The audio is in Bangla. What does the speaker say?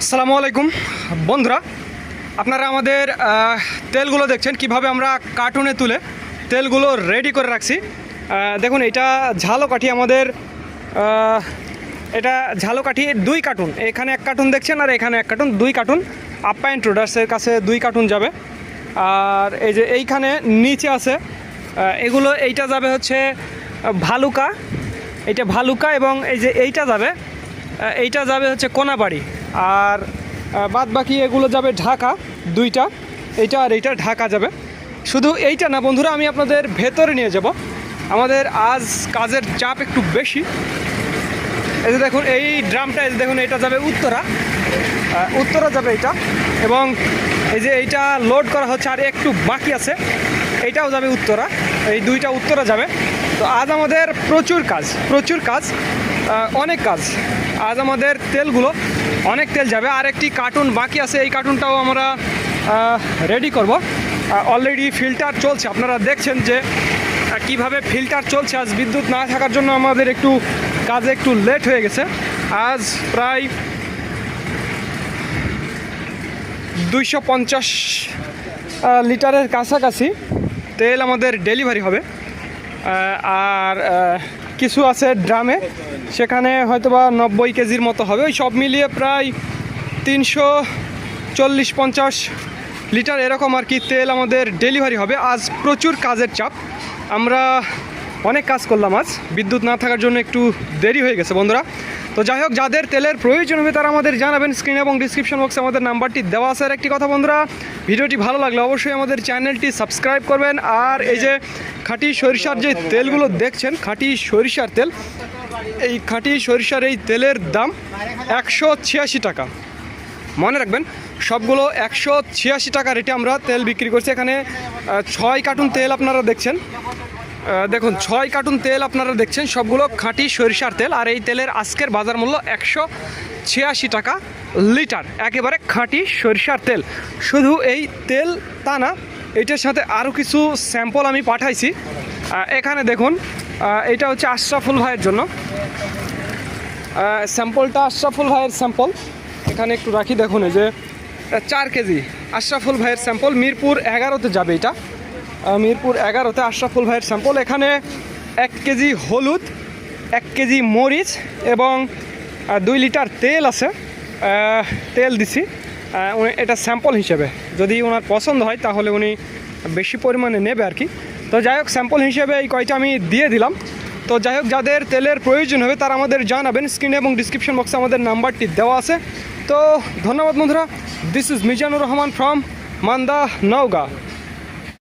আসসালামু আলাইকুম। বন্ধুরা আপনারা আমাদের তেলগুলো দেখছেন কীভাবে আমরা কার্টুনে তুলে তেলগুলো রেডি করে রাখছি। দেখুন এটা ঝালকাঠি আমাদের আহ, এটা ঝালকাঠি দুই কার্টুন। এখানে এক কার্টুন দেখছেন আর এখানে এক কার্টুন। দুই কার্টুন আপ্পা ট্রেডার্সের কাছে দুই কার্টুন যাবে। আর এই যে এইখানে নিচে আছে এগুলো এইটা যাবে হচ্ছে ভালুকা। এটা ভালুকা এবং এই যে এইটা যাবে এইটা যাবে হচ্ছে কোনাবাড়ি। আর বাদ বাকি এগুলো যাবে ঢাকা, দুইটা। এইটা আর এইটা ঢাকা যাবে। শুধু এইটা না বন্ধুরা, আমি আপনাদের ভেতরে নিয়ে যাব। আমাদের আজ কাজের চাপ একটু বেশি। এই যে দেখুন, এই ড্রামটা, এই দেখুন, এটা যাবে উত্তরা। উত্তরা যাবে এটা এবং এই যে এইটা লোড করা হচ্ছে, আর একটু বাকি আছে, এইটাও যাবে উত্তরা। এই দুইটা উত্তরা যাবে। তো আজ আমাদের প্রচুর কাজ প্রচুর কাজ অনেক কাজ। আজ আমাদের তেলগুলো অনেক তেল যাবে। আর একটি কার্টুন বাকি আছে, এই কার্টুনটাও আমরা রেডি করব। অলরেডি ফিল্টার চলছে। আপনারা দেখছেন যে কীভাবে ফিল্টার চলছে। আজ বিদ্যুৎ না থাকার জন্য আমাদের একটু কাজে একটু লেট হয়ে গেছে। আজ প্রায় দুইশো পঞ্চাশ লিটারের কাছাকাছি তেল আমাদের ডেলিভারি হবে। আর কিছু আছে ড্রামে। সেখানে হয়তোবা নব্বই কেজির মতো হবে। ওই সব মিলিয়ে প্রায় তিনশো চল্লিশ পঞ্চাশ লিটার এরকম আর কি তেল আমাদের ডেলিভারি হবে। আজ প্রচুর কাজের চাপ। আমরা অনেক কাজ করলাম আজ। বিদ্যুৎ না থাকার জন্য একটু দেরি হয়ে গেছে বন্ধুরা। তো যাই হোক, যাদের তেলের প্রয়োজন হবে তারা আমাদের জানাবেন স্ক্রিন এবং ডিসক্রিপশন বক্সে আমাদের নাম্বারটি দেওয়া আছে। একটি কথা বন্ধুরা, ভিডিওটি ভালো লাগলে অবশ্যই আমাদের চ্যানেলটি সাবস্ক্রাইব করবেন। আর এই যে খাঁটি সরিষার যে তেলগুলো দেখছেন, খাঁটি সরিষার তেল, এই খাঁটি সরিষার এই তেলের দাম একশো ছিয়াশি টাকা। মনে রাখবেন, সবগুলো একশো ছিয়াশি টাকা রেটে আমরা তেল বিক্রি করছি। এখানে ছয় কার্টুন তেল আপনারা দেখছেন। দেখুন, ছয় কার্টুন তেল আপনারা দেখছেন, সবগুলো খাঁটি সরিষার তেল, আর এই তেলের আজকের বাজার মূল্য একশো ছিয়াশি টাকা লিটার, একেবারে খাঁটি সরিষার তেল। শুধু এই তেল তা না, এটার সাথে আরও কিছু স্যাম্পল আমি পাঠাইছি। এখানে দেখুন এটা হচ্ছে আশরাফুল ভাইয়ের জন্য। স্যাম্পলটা আশরাফুল ভাইয়ের স্যাম্পল। এখানে একটু রাখি, দেখুন, এই যে চার কেজি আশরাফুল ভাইয়ের স্যাম্পল, মিরপুর এগারোতে যাবে এটা। মিরপুর এগারোতে আশরাফুল ভাইয়ের স্যাম্পল। এখানে এক কেজি হলুদ, এক কেজি মরিচ এবং দুই লিটার তেল আছে। তেল দিছি। এটা স্যাম্পল হিসেবে। যদি ওনার পছন্দ হয় তাহলে উনি বেশি পরিমাণে নেবে আর কি। তো যাই হোক, স্যাম্পল হিসেবে এই কয়টা আমি দিয়ে দিলাম। তো যাই হোক, যাদের তেলের প্রয়োজন হবে তারা আমাদের জানাবেন। স্ক্রিনে এবং ডিসক্রিপশন বক্সে আমাদের নাম্বারটি দেওয়া আছে। তো ধন্যবাদ বন্ধুরা। This is Mizanur Rahman from Manda, Naogaon.